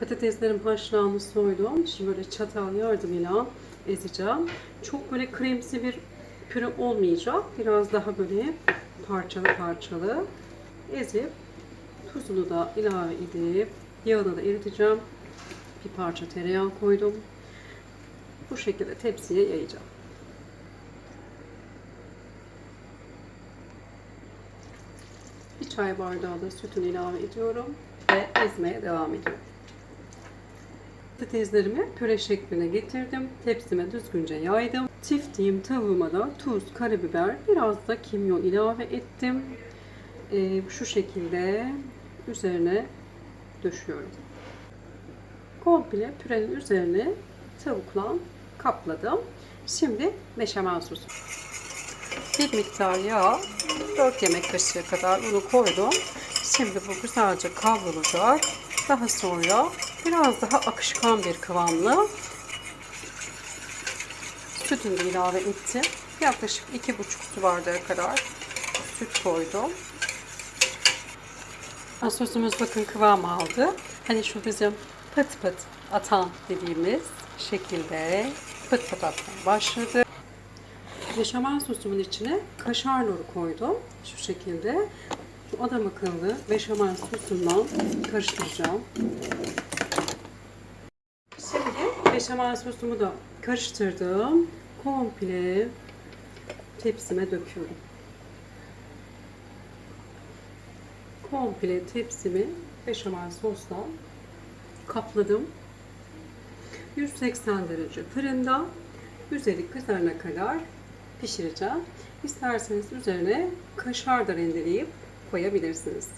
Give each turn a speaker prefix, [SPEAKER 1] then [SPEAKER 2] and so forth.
[SPEAKER 1] Patateslerim haşlanmış soydum. Şimdi böyle çatal yardımıyla ezeceğim. Çok böyle kremsi bir püre olmayacak. Biraz daha böyle parçalı parçalı ezip tuzunu da ilave edip yağını da eriteceğim. Bir parça tereyağı koydum. Bu şekilde tepsiye yayacağım. Bir çay bardağı da sütünü ilave ediyorum ve ezmeye devam ediyorum. Patateslerimi püre şekline getirdim. Tepsime düzgünce yaydım. Tiftiğim tavuğuma da tuz, karabiber, biraz da kimyon ilave ettim. Ee, şu şekilde üzerine döşüyorum. Komple pürenin üzerine tavukla kapladım. Şimdi beşamel sosu. Bir miktar yağ, 4 yemek kaşığı kadar unu koydum. Şimdi bu güzelce kavrulacak. Daha sonra biraz daha akışkan bir kıvamlı sütünü de ilave ettim. Yaklaşık 2,5 su bardağı kadar süt koydum. Sosumuz bakın kıvam aldı. Hani şu bizim pıt pıt atan dediğimiz şekilde pıt pıt atmaya başladı. Beşamel sosumun içine kaşar nuru koydum. Şu şekilde. Şu adam akıllı beşamel sosundan karıştıracağım. Beşamel sosumu da karıştırdım. Komple tepsime döküyorum. Komple tepsimi beşamel sosla kapladım. 180 derece fırında üzeri kızarana kadar pişireceğim. İsterseniz üzerine kaşar da rendeleyip koyabilirsiniz.